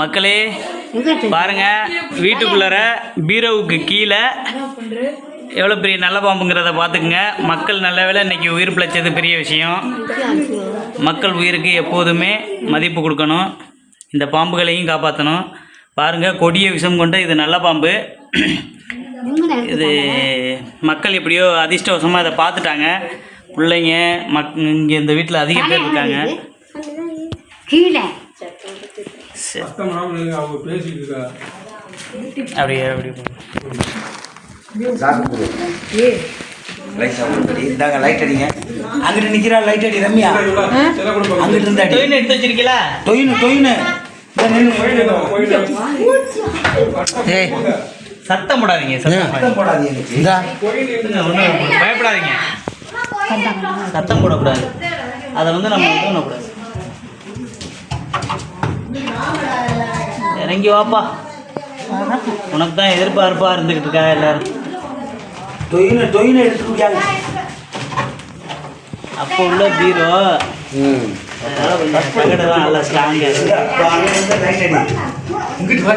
மக்களே பாருங்க வீட்டுக்குள்ளார பீரோவுக்கு கீழே எவ்வளோ பெரிய நல்ல பாம்புங்கிறத பார்த்துக்குங்க. மக்கள் நல்ல வேளை இன்னைக்கு உயிர் பிழைச்சது பெரிய விஷயம். மக்கள் உயிருக்கு எப்போதுமே மதிப்பு கொடுக்கணும். இந்த பாம்புகளையும் காப்பாற்றணும் பாருங்கள் கொடிய விஷம் கொண்ட இது நல்ல பாம்பு. இது மக்கள் எப்படியோ அதிர்ஷ்டவசமாக இதை பார்த்துட்டாங்க. பிள்ளைங்க மக் இங்கே இந்த வீட்டில் அதிக பேர் இருக்காங்க. கீழே. அப்படியே அப்படியே இந்தாங்க லைட் அடிங்க. அங்கிட்டு நிக்கிறா லைட் அடி ரம்யா. அங்கிட்டு இருந்து டொயின் எடுத்து வச்சிருக்கீங்களா? டொயினு டொயினு சத்தம் போடாதீங்க சத்தம் போடாதீங்க. பயப்படாதீங்க. சத்தம் போடக்கூடாது. அதை வந்து நம்ம இது பண்ணக்கூடாது. இறங்கி வாப்பா. உனக்கு தான் எதிர்பார்ப்பா இருந்துகிட்டு இருக்கா எல்லாரும். டொயினு டொயினு எடுத்து குடிக்காங்க அப்போ உள்ள பீரோ. அதனால கொஞ்சம் தகடு தான் நல்லா ஸ்ட்ராங்காக இங்கிட்டு வா.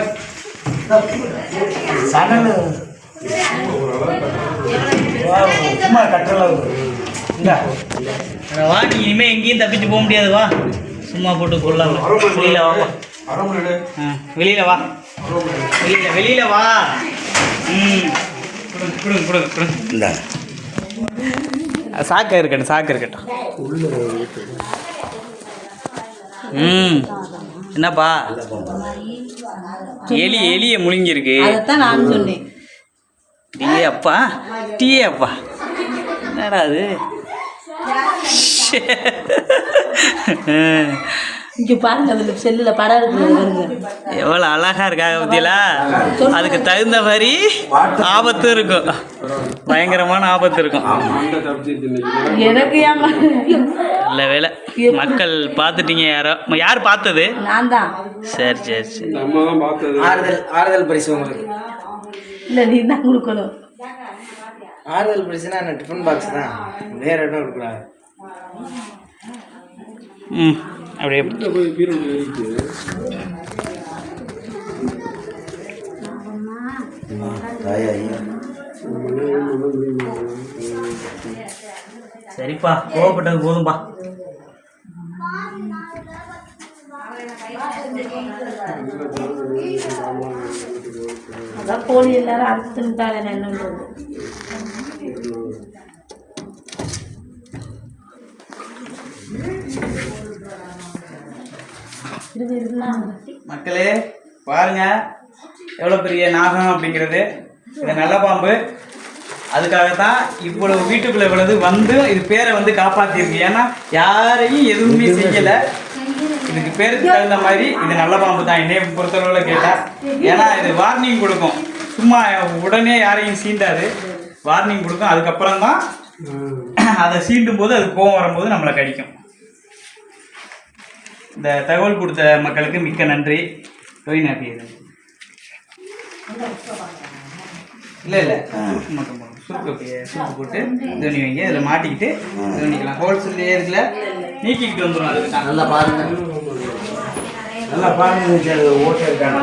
சனல் சும்மா வா நீ இனிமேல் எங்கேயும் தப்பிச்சு போக முடியாது வா. சும்மா போட்டு கொள்ளலாம் வெளியில் ஆ வெளியில் வா. வெளியில் வெளியில் வா. ம். கொடுங்க கொடுங்க கொடுங்க இந்தா சாக்கு இருக்கட்டும் சாக்கு இருக்கட்டும். ம். என்னப்பா? எலி எலியை முழுங்கிருக்கு அதைத்தான் நான் சொன்னேன். டீ அப்பா. டீ அப்பா. என்னடா அது? இங்க பாருங்க அதுல செல்லுல படம் இருக்கிறது வருங்க எவ்வளோ அழகா இருக்காங்க பத்தியலா அதுக்கு தகுந்த மாதிரி ஆபத்து இருக்கும். பயங்கரமான ஆபத்து இருக்கும். எனக்கு ஏமா நல்ல வேலை. மக்கள் பார்த்துட்டீங்க யாரோ? யார் பார்த்தது? நான் தான். சரி சரி சரி. ஆறுதல் ஆறுதல் பரிசு உங்களுக்கு. இல்ல நீ தான் கொடுக்கணும். ஆறுதல் பரிசுனா என்ன? டிஃபன் பாக்ஸ் தான். வேற இடம் இருக்கக்கூடாது ம் அப்படியே. சரிப்பா கோவப்பட்டது போதும்பா. அதான் கோழி எல்லாரும் அறுத்து தின்ட்டாங்க என்னன்றது இது இருந்தாங்க மக்களே பாருங்க. எவ்வளோ பெரிய நாகம் அப்படிங்கிறது. இந்த நல்ல பாம்பு. அதுக்காகத்தான் இவ்வளவு வீட்டுக்குள்ள இவ்வளவு வந்து இது பேரை வந்து காப்பாத்திருக்கு. ஏன்னா யாரையும் எதுவுமே செய்யல. இதுக்கு பேருக்கு தகுந்த மாதிரி இது நல்ல பாம்பு தான். என்னைய பொறுத்தளவுல கேட்டா. ஏன்னா இது வார்னிங் கொடுக்கும். சும்மா உடனே யாரையும் சீண்டாது. வார்னிங் கொடுக்கும். அதுக்கப்புறம் தான் அதை சீண்டும் போது அது கோவம் வரும்போது நம்மளை கடிக்கும். இந்த தகவல் கொடுத்த மக்களுக்கு மிக்க நன்றி. டொயின் ஹாப்பி இல்லை இல்லை. சுருக்கு மட்டும் சுருக்கு அப்படியே சுருக்கு போட்டு தோனி வைங்க. இதில் மாட்டிக்கிட்டு தோனிக்கலாம் ஹோல்சேல்லையே இருக்குல்ல நீக்கிக்கிட்டு வந்துடும் அதுக்கு. நல்லா பாருங்க. நல்லா பாருங்க. ஓட்டை இருக்காங்க